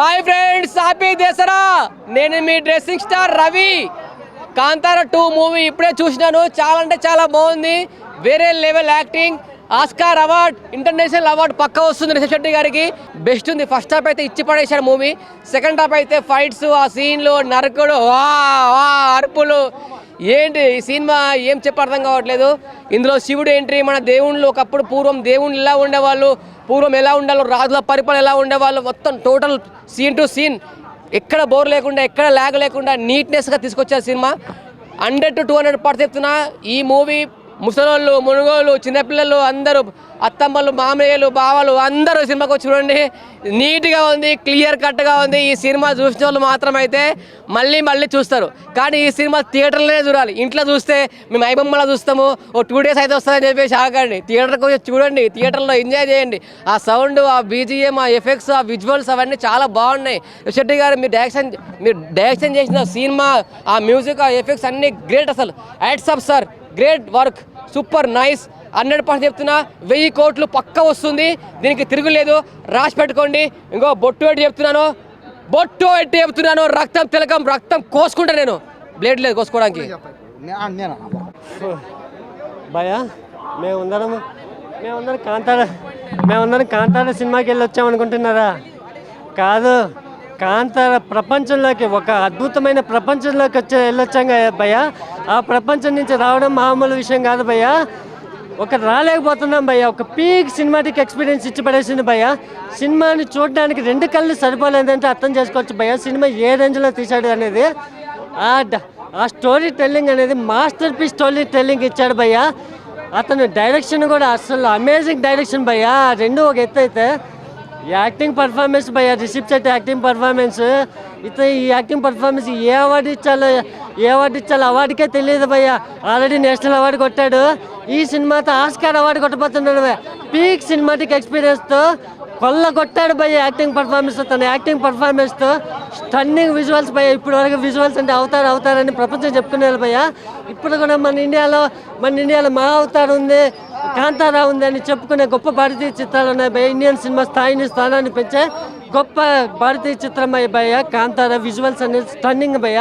Hi friends happy Dasara. నేను మీ dressing star Ravi. Kantara two movie ఇప్పుడే చూసినాను. చాలా అంటే చాలా బాగుంది. వేరే level acting. Oscar award international award పక్క వస్తుంది రిషబ్ శెట్టి గారికి. బెస్ట్ ఉంది. ఫస్ట్ హాఫ్ అయితే ఇచ్చి పడేశాడు మూవీ. సెకండ్ హాఫ్ అయితే ఫైట్స్ ఆ సీన్లు నరకుడు వా వా అరుపులు. ఏంటి ఈ సినిమా ఏం చెప్పర్థం కావట్లేదు? ఇందులో శివుడు ఏంటి? మన దేవుళ్ళు ఒకప్పుడు పూర్వం దేవుళ్ళు ఎలా ఉండేవాళ్ళు? పూర్వం ఎలా ఉండాలో రాజుల పరిపాలన ఎలా ఉండేవాళ్ళు? మొత్తం టోటల్ సీన్ టు సీన్ ఎక్కడ బోర్ లేకుండా ఎక్కడ ల్యాగ్ లేకుండా నీట్నెస్గా తీసుకొచ్చారు సినిమా. హండ్రెడ్ టు టూ హండ్రెడ్ పర్సెప్తున్నా ఈ మూవీ ముసలోళ్ళు మునుగోళ్ళు చిన్నపిల్లలు అందరూ అత్తమ్మలు మామయ్యలు బావలు అందరూ సినిమాకు వచ్చి చూడండి. నీట్గా ఉంది క్లియర్ కట్గా ఉంది. ఈ సినిమా చూసిన వాళ్ళు మాత్రం అయితే మళ్ళీ మళ్ళీ చూస్తారు. కానీ ఈ సినిమా థియేటర్లోనే చూడాలి. ఇంట్లో చూస్తే మేము ఐబొమ్మలా చూస్తాము. ఓ టూ డేస్ అయితే వస్తుందని చెప్పేసి ఆగండి. థియేటర్కి వచ్చి చూడండి. థియేటర్లో ఎంజాయ్ చేయండి. ఆ సౌండ్ ఆ బీజిఎం ఆ ఎఫెక్ట్స్ ఆ విజువల్స్ అవన్నీ చాలా బాగున్నాయి. శెట్టి గారు మీరు డైరెక్షన్ మీరు డైరెక్షన్ చేసిన సినిమా ఆ మ్యూజిక్ ఆ ఎఫెక్ట్స్ అన్నీ గ్రేట్ అసలు. Hats off sir. Great work super nice. Hundred percent చెప్తున్నా వెయ్యి కోట్లు పక్క వస్తుంది. దీనికి తిరుగులేదు. రాసి పెట్టుకోండి. ఇంకో బొట్టు పెట్టి చెప్తున్నాను. బొట్టు పెట్టి చెప్తున్నాను. రక్తం తిలకం రక్తం కోసుకుంటా నేను. బ్లేడ్ లేదు కోసుకోవడానికి. నేను భయ మేముందరం మేముందరం కాంతార మేముందరం కాంతార సినిమాకి వెళ్ళి వచ్చామనుకుంటున్నారా కాదు. కాంతార ప్రపంచంలోకి ఒక అద్భుతమైన ప్రపంచంలోకి వచ్చే వెళ్ళొచ్చాం కదా భయ్య. ఆ ప్రపంచం నుంచి రావడం మామూలు విషయం కాదు భయ్య. ఒక రాలేకపోతున్నాం భయ్య. ఒక పీక్ సినిమాటిక్ ఎక్స్పీరియన్స్ ఇచ్చి పడేసింది భయ్య. సినిమాని చూడడానికి రెండు కళ్ళు సరిపోలేదంటే అర్థం చేసుకోవచ్చు భయ్య. సినిమా ఏ రేంజ్లో తీశాడు అనేది ఆ డ- ఆ స్టోరీ టెల్లింగ్ అనేది మాస్టర్ పీస్ స్టోరీ టెల్లింగ్ ఇచ్చాడు భయ్య. అతను డైరెక్షన్ కూడా అసలు అమేజింగ్ డైరెక్షన్ భయ్య. ఆ రెండు ఒక ఎత్తు అయితే యాక్టింగ్ పర్ఫార్మెన్స్ భయ్య రిషిప్ సెట్ యాక్టింగ్ పర్ఫార్మెన్స్. ఇతను ఈ యాక్టింగ్ పర్ఫార్మెన్స్ ఏ అవార్డు ఇచ్చాలో ఏ అవార్డు ఇచ్చాలో అవార్డుకే తెలియదు భయ్య. ఆల్రెడీ నేషనల్ అవార్డు కొట్టాడు. ఈ సినిమాతో ఆస్కార్ అవార్డు కొట్టబోతున్నాడు పీక్ సినిమాటిక్ ఎక్స్పీరియన్స్తో కొల్ల కొట్టాడు భయ్య యాక్టింగ్ పర్ఫార్మెన్స్ తన యాక్టింగ్ పర్ఫార్మెన్స్తో. స్టన్నింగ్ విజువల్స్ భయ్య ఇప్పుడు వరకు విజువల్స్ అంటే అవుతారు అవుతారని ప్రపంచం చెప్పుకునేది భయ్య. ఇప్పుడు కూడా మన ఇండియాలో మన ఇండియాలో మా అవుతారు ఉంది. కాంతారా ఉందని చెప్పుకునే గొప్ప భారతీయ చిత్రాలను ఇండియన్ సినిమా స్థాయిని స్థానాన్ని పెంచే గొప్ప భారతీయ చిత్రం భయ్య భయ్య కాంతారా విజువల్స్ అనేది స్టన్నింగ్ భయ్య